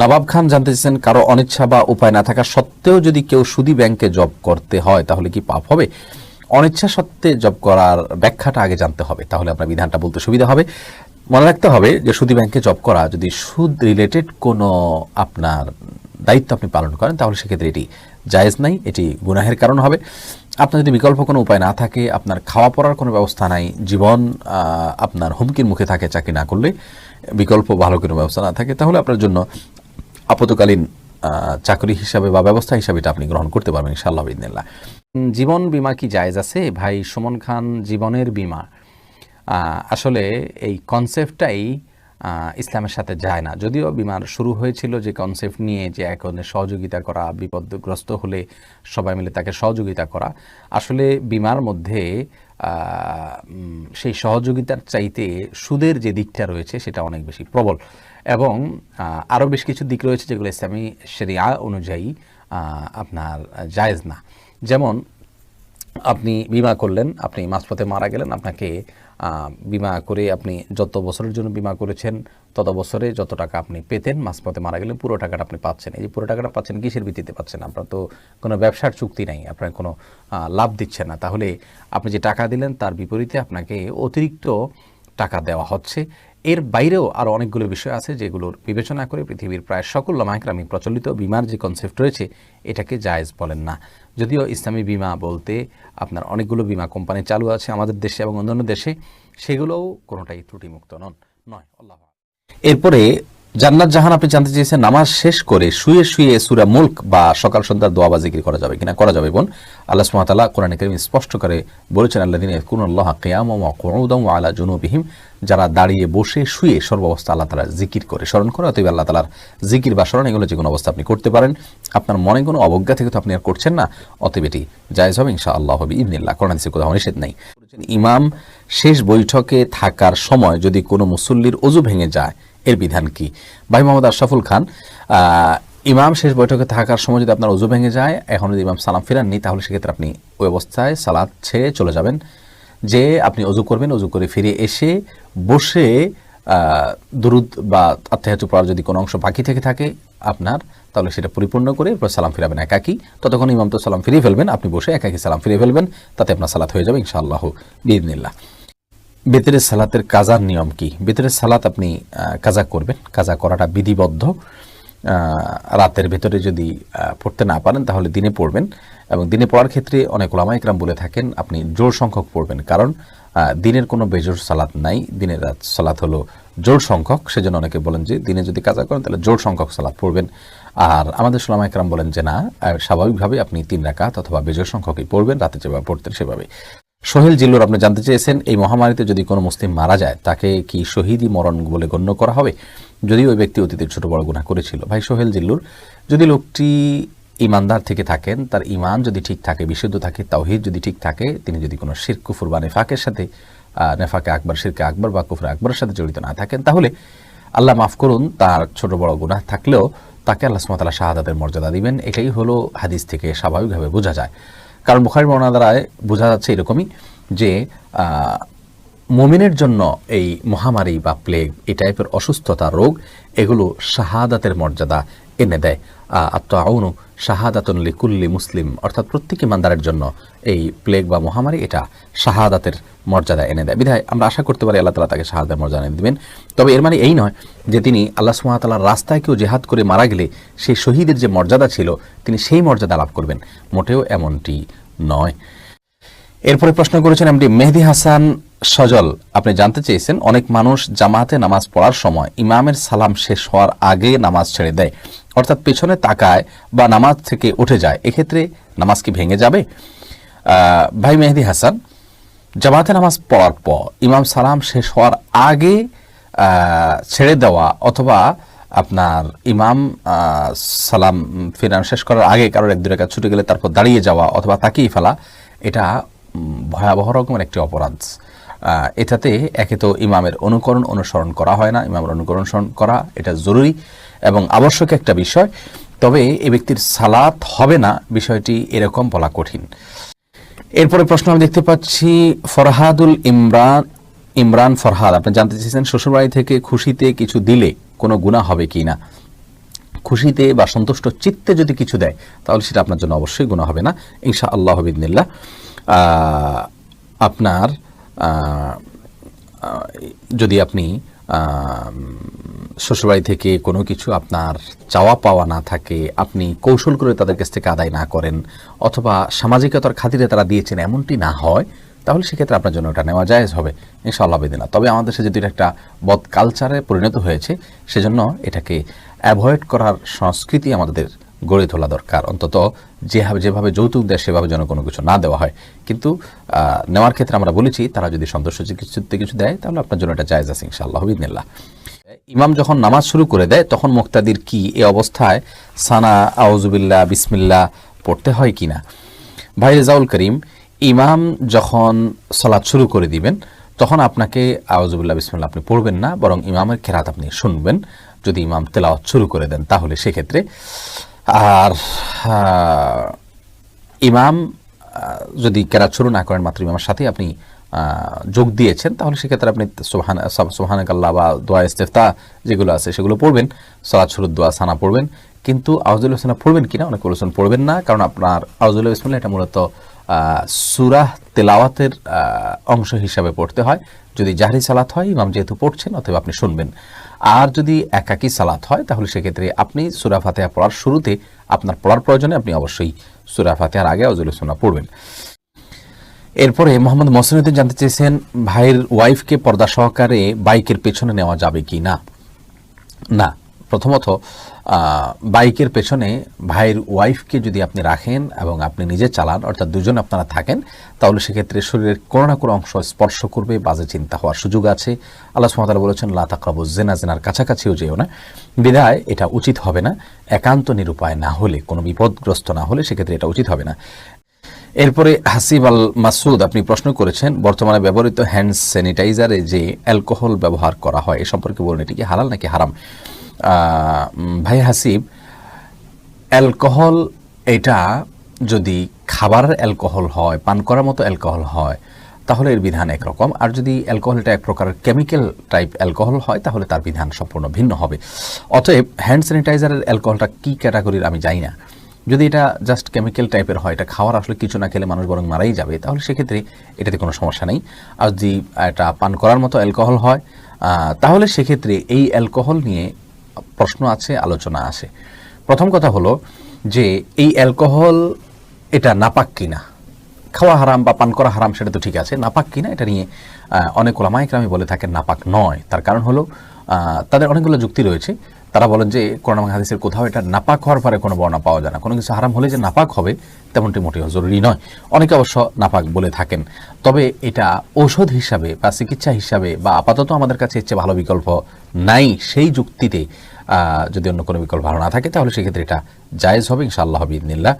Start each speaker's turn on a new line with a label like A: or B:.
A: নবাব খান জানতে চেয়েছেন কারও অনিচ্ছা বা উপায় না থাকা সত্ত্বেও যদি কেউ সুদি ব্যাংকে জব করতে হয়, তাহলে কি পাপ হবে? অনিচ্ছা সত্ত্বে জব করার ব্যাখ্যাটা আগে জানতে হবে, তাহলে আপনার বিধানটা বলতে সুবিধা হবে। মনে রাখতে হবে যে সুদি ব্যাংকে জব করা, যদি সুদ রিলেটেড কোনো আপনার দায়িত্ব আপনি পালন করেন, তাহলে সেক্ষেত্রে এটি জায়েজ নাই, এটি গুনাহের কারণ হবে। আপনার যদি বিকল্প কোনো উপায় না থাকে, আপনার খাওয়া পড়ার কোনো ব্যবস্থা নাই, জীবন আপনার হুমকির মুখে থাকে চাকরি না করলে, বিকল্প ভালো কোনো ব্যবস্থা না থাকে, তাহলে আপনার জন্য আপতকালীন চাকরি হিসাবে বা ব্যবস্থা হিসাবে এটা আপনি গ্রহণ করতে পারবেন ইনশাআল্লাহ বিদিনিল্লাহ জীবন বীমা কি জায়েজ আছে? ভাই সুমন খান, জীবনের বীমা। আসলে এই কনসেপ্টটাই ইসলামের সাথে যায় না। যদিও বিমার শুরু হয়েছিল যে কনসেপ্ট নিয়ে যে একজনের সহযোগিতা করা, বিপদগ্রস্ত হলে সবাই মিলে তাকে সহযোগিতা করা। আসলে বিমার মধ্যে সেই সহযোগিতার চাইতে সুদের যে দিকটা রয়েছে সেটা অনেক বেশি প্রবল। এবং আরও বেশ কিছু দিক রয়েছে যেগুলো ইসলামী সেরিয়া অনুযায়ী আপনার জায়েজ না। যেমন আপনি বিমা করলেন, আপনি মাঝপথে মারা গেলেন, আপনাকে বিমা করে আপনি যত বছরের জন্য বিমা করেছেন, তত বছরে যত টাকা আপনি পেতেন, মাঝপথে মারা গেলেন, পুরো টাকাটা আপনি পাচ্ছেন। এই যে পুরো টাকাটা পাচ্ছেন, কিসের ভিত্তিতে পাচ্ছেন? আপনার তো কোনো ব্যবসার চুক্তি নাই, আপনার কোনো লাভ দিচ্ছে না। তাহলে আপনি যে টাকা দিলেন, তার বিপরীতে আপনাকে অতিরিক্ত টাকা দেওয়া হচ্ছে। এর বাইরেও আরও অনেকগুলো বিষয় আছে যেগুলোর বিবেচনা করে পৃথিবীর প্রায় সকল লামাইকরামি প্রচলিত। বিমার যে কনসেপ্ট রয়েছে, এটাকে জায়েজ বলেন না। যদিও ইসলামী বিমা বলতে আপনার অনেকগুলো বিমা কোম্পানি চালু আছে আমাদের দেশে এবং অন্যান্য দেশে, সেগুলোও কোনোটাই ত্রুটিমুক্ত নন, নয়, আল্লাহ এরপরে জান্নাত জাহান আপনি জানতে চেয়েছেন, নামাজ শেষ করে শুয়ে শুয়ে সুরা মুল্ক বা সকাল সন্ধ্যার দোয়া বা জিকির করা যাবে কিনা? করা যাবে বোন। আল্লাহ সুবহানাহু কোরআন করিম স্পষ্ট করে বলেছেন, আল্লাযিনা ইয়াকুনুল্লাহ কিয়ামান ওয়া কুউদান ওয়া আলা জুনুবিহিম, যারা দাঁড়িয়ে বসে শুয়ে সর্বাবস্থা আল্লাহ তাআলা জিকির করে স্মরণ করে, অতএব আল্লাহ তাআলার জিকির বা স্মরণ এগুলো যে কোনো অবস্থা আপনি করতে পারেন। আপনার মনে কোনো অবজ্ঞা থেকে তো আপনি আর করছেন না, অতএব এটি জায়েজ হবে ইনশাআল্লাহ হবে ইবনিল্লাহ কোরআন হাদিসে কোথাও নিষেধ নেই। ইমাম শেষ বৈঠকে থাকার সময় যদি কোনো মুসল্লির অজু ভেঙে যায় এর বিধান কি? ভাই মোহাম্মদ আশরাফুল খান ইমাম শেষ বৈঠকে থাকার সময় যদি আপনার অজু ভেঙে যায়, এখন যদি ইমাম সালাম ফেরাননি, তাহলে সেক্ষেত্রে আপনি ওই অবস্থায় সালাদ ছেড়ে চলে যাবেন। যে আপনি অজু করবেন, অজু করে ফিরে এসে বসে দুরুদ বা আত্মাহাতু পড়ার যদি কোনো অংশ বাকি থেকে থাকে আপনার, তাহলে সেটা পরিপূর্ণ করে এরপর সালাম ফিরাবেন একাকি। ততক্ষণ ইমাম তো সালাম ফিরিয়ে ফেলবেন, আপনি বসে একাকি সালাম ফিরিয়ে ফেলবেন, তাতে আপনার সালাত হয়ে যাবে ইনশাআল্লাহ বিদিনিল্লাহ বেতরের সালাতের কাজার নিয়ম কি? বেতরের সালাত আপনি কাজা করবেন। কাজা করাটা বিধিবদ্ধ। রাতের ভেতরে যদি পড়তে না পারেন তাহলে দিনে পড়বেন এবং দিনে পড়ার ক্ষেত্রে অনেক ওলামা ইকরাম বলে থাকেন, আপনি জোর সংখ্যক পড়বেন। কারণ দিনের কোনো বেজোর সালাত নাই। দিনের রাত সালাত হলো জোর সংখ্যক। সেজন্য অনেকে বলেন যে, দিনে যদি কাজা করেন তাহলে জোর সংখ্যক সালাত পড়বেন। আর আমাদের সোলামা ইকরাম বলেন যে, না স্বাভাবিকভাবে আপনি তিন রাকাত অথবা বেজোর সংখ্যকই পড়বেন, রাতে যেভাবে পড়তেন সেভাবে সোহেল জিল্লুর, আপনি জানতে চেয়েছেন, এই মহামারীতে যদি কোনো মুসলিম মারা যায়, তাকে কি শহীদই মরণ বলে গণ্য করা হবে? যদি ওই ব্যক্তি অতীতের ছোট বড় গুণা করেছিল। ভাই সোহেল জিল্লুর, যদি লোকটি ইমানদার থেকে থাকেন, তার ইমান যদি ঠিক থাকে, বিশুদ্ধ থাকে, তাওহিদ যদি ঠিক থাকে, তিনি যদি কোনো শির, কুফুর বা নেফাকের সাথে নেফাকে আকবর, শিরকে আকবর বা কুফুর আকবরের সাথে জড়িত না থাকেন, তাহলে আল্লাহ মাফ করুন, তার ছোট বড় গুনাহ থাকলেও তাকে আল্লাহ সুমতাল্লাহ শাহাদাতের মর্যাদা দিবেন। এটাই হলো হাদিস থেকে স্বাভাবিকভাবে বোঝা যায়। কারণ বুখারি বর্ণনা দ্বারায় বোঝা যাচ্ছে এরকমই যে মোমিনের জন্য এই মহামারী বা প্লেগ এই টাইপের অসুস্থতা, রোগ, এগুলো শাহাদাতের মর্যাদা এনে দেয়। আত্মাউনু শাহাদাতুন লিকুল্লি মুসলিম। অর্থাৎ প্রত্যেক মান্দারের জন্য এই প্লেগ বা মহামারী এটা শাহাদাতের মর্যাদা এনে দেয়। বিধায় আমরা আশা করতে পারি আল্লাহ তালা তাকে শাহাদাতের মর্যাদা এনে দেবেন। তবে এর মানে এই নয় যে তিনি আল্লাহ সুমাতালার রাস্তায় কেউ জেহাদ করে মারা গেলে সেই শহীদের যে মর্যাদা ছিল তিনি সেই মর্যাদা লাভ করবেন। মোটেও এমনটি নয়। এরপরে প্রশ্ন করেছেন এমডি মেহেদি হাসান সজল। আপনি জানতে চেয়েছেন, অনেক মানুষ জামাতে নামাজ পড়ার সময় ইমামের সালাম শেষ হওয়ার আগে নামাজ ছেড়ে দেয়। অর্থাৎ পেছনে তাকায় বা নামাজ থেকে উঠে যায়। এক্ষেত্রে নামাজ কি ভেঙে যাবে? ভাই মেহেদি হাসান, জামাতে নামাজ পড়ার পর ইমাম সালাম শেষ হওয়ার আগে ছেড়ে দেওয়া অথবা আপনার ইমাম সালাম ফিরান শেষ করার আগে কারোর এক দু রেখা ছুটে গেলে তারপর দাঁড়িয়ে যাওয়া অথবা তাকিয়ে ফেলা, এটা ভয়াবহ রকমের একটি অপরাধ। এটাতে একে তো ইমামের অনুকরণ অনুসরণ করা হয় না, ইমামের অনুকরণ অনুসরণ করা এটা জরুরি এবং আবশ্যক একটা বিষয়, তবে এ ব্যক্তির সালাত হবে না, বিষয়টি এরকম বলা কঠিন। এরপরে প্রশ্ন আমি দেখতে পাচ্ছি, ফরহাদুল ইমরান ইমরান ফরহাদ, আপনি জানতে চেয়েছেন, শ্বশুরবাড়ি থেকে খুশিতে কিছু দিলে কোনো গুণা হবে কি না? খুশিতে বা সন্তুষ্ট চিত্তে যদি কিছু দেয়, তাহলে সেটা আপনার জন্য অবশ্যই গুণা হবে না ইনশা আল্লাহ বিদিনিল্লা আপনার যদি আপনি শ্বশুরবাড়ি থেকে কোনো কিছু আপনার চাওয়া পাওয়া না থাকে, আপনি কৌশল করে তাদের কাছ থেকে আদায় না করেন অথবা সামাজিকতার খাতিরে তারা দিয়েছেন এমনটি না হয়, তাহলে সেক্ষেত্রে আপনার জন্য ওটা নেওয়া জায়েজ হবে। ইনশাআল্লাহ বেদিনা। তবে আমাদের দেশে যদি একটা বদ কালচারে পরিণত হয়েছে, সেজন্য এটাকে অ্যাভয়েড করার সংস্কৃতি আমাদের গড়ে তোলা দরকার। অন্তত যেভাবে যেভাবে যৌতুক দেয়, সেভাবে যেন কোনো কিছু না দেওয়া হয়। কিন্তু নেওয়ার ক্ষেত্রে আমরা বলেছি, তারা যদি সন্তোষ কিছুতে কিছু দেয়, তাহলে আপনার জন্য এটা জায়েজ আছে ইনশাআল্লাহ বিদিনিল্লাহ ইমাম যখন নামাজ শুরু করে দেয়, তখন মুক্তাদির কি এ অবস্থায় সানা আউজুবিল্লাহ বিসমিল্লাহ পড়তে হয় কিনা? ভাই রেজাউল করিম, ইমাম যখন সলাৎ শুরু করে দিবেন, তখন আপনাকে আউজুবিল্লাহ বিসমিল্লাহ আপনি পড়বেন না, বরং ইমামের খেরাত আপনি শুনবেন। যদি ইমাম তেলাওয়াত শুরু করে দেন, তাহলে সেক্ষেত্রে আর ইমাম যদি কেরাত শুরু না করেন মাত্র ইমামের সাথে আপনি যোগ দিয়েছেন, তাহলে সেক্ষেত্রে আপনি সোহান সোহানাক আল্লাহ বা দোয়া ইস্তেফতা যেগুলো আছে সেগুলো পড়বেন সলাৎ শুরুর দোয়া, সানা পড়বেন। কিন্তু আউজুল্লাহ ইসলাম পড়বেন কিনা অনেক বলেছেন পড়বেন না, কারণ আপনার আউজুল্লাহ ইসলাম এটা মূলত সুরাহ তেলাওয়াতের অংশ হিসাবে পড়তে হয়। যদি জাহরি সালাত হয়, ইমাম যেহেতু পড়ছেন অথবা আপনি শুনবেন। আর যদি একাকি সালাত হয়, তাহলে সেক্ষেত্রে আপনি সুরা ফাতেহা পড়ার শুরুতে আপনার পড়ার প্রয়োজনে আপনি অবশ্যই সুরা ফাতেহার আগে অজুলসোনা পড়বেন। এরপরে মোহাম্মদ মসিনুদ্দিন জানতে চেয়েছেন, ভাইয়ের ওয়াইফকে পর্দা সহকারে বাইকের পেছনে নেওয়া যাবে কি না? না। প্রথমত বাইকের পেছনে ভাইয়ের ওয়াইফকে যদি আপনি রাখেন এবং আপনি নিজে চালান, অর্থাৎ দুজন আপনারা থাকেন, তাহলে সেক্ষেত্রে শরীরের কোনো না কোনো অংশ স্পর্শ করবে, বাজে চিন্তা হওয়ার সুযোগ আছে। আল্লাহ সুমতালা বলেছেন লাতাকরাবু জেনা জেনার কাছাকাছিও যেও না। বিদায়, এটা উচিত হবে না। একান্ত নিরুপায় না হলে, কোনো বিপদগ্রস্ত না হলে সেক্ষেত্রে এটা উচিত হবে না। এরপরে হাসিব আল মাসুদ, আপনি প্রশ্ন করেছেন, বর্তমানে ব্যবহৃত হ্যান্ড স্যানিটাইজারে যে অ্যালকোহল ব্যবহার করা হয়, এ সম্পর্কে বলুন, এটি কি হালাল নাকি হারাম? ভাই হাসিব, অ্যালকোহল এটা যদি খাবারের অ্যালকোহল হয়, পান করার মতো অ্যালকোহল হয়, তাহলে এর বিধান একরকম। আর যদি অ্যালকোহলটা এক প্রকারের কেমিক্যাল টাইপ অ্যালকোহল হয়, তাহলে তার বিধান সম্পূর্ণ ভিন্ন হবে। অতএব হ্যান্ড স্যানিটাইজারের অ্যালকোহলটা কী ক্যাটাগরির আমি জানি না। যদি এটা জাস্ট কেমিক্যাল টাইপের হয়, এটা খাওয়ার আসলে কিছু না খেলে মানুষ বরং মারাই যাবে, তাহলে সেক্ষেত্রে এটাতে কোনো সমস্যা নেই। আর যদি এটা পান করার মতো অ্যালকোহল হয় তাহলে সেক্ষেত্রে এই অ্যালকোহল নিয়ে প্রশ্ন আছে, আলোচনা আছে। প্রথম কথা হলো যে এই অ্যালকোহল এটা নাপাক কিনা? খাওয়া হারাম বা পান করা হারাম সেটা তো ঠিক আছে, নাপাক কিনা? এটা নিয়ে অনেক আমি বলে থাকেন নাপাক নয়। তার কারণ হলো তাদের অনেকগুলো যুক্তি রয়েছে। তারা বলেন যে কোরআন হাদিসের কোথাও এটা নাপাক হওয়ার পরে কোনো বর্ণা পাওয়া যায় না। কোনো কিছু হারাম হলে যে নাপাক হবে, তেমনটি মোটেও জরুরি নয়। অনেকে অবশ্য নাপাক বলে থাকেন। তবে এটা ঔষধ হিসাবে বা চিকিৎসা হিসাবে বা আপাতত আমাদের কাছে এর চেয়ে ভালো বিকল্প নাই। সেই যুক্তিতে যদি অন্য কোনো বিকল্প ভালো না থাকে, তাহলে সেক্ষেত্রে এটা জায়েজ হবে, ইনশাআল্লাহ বিদিনিল্লাহ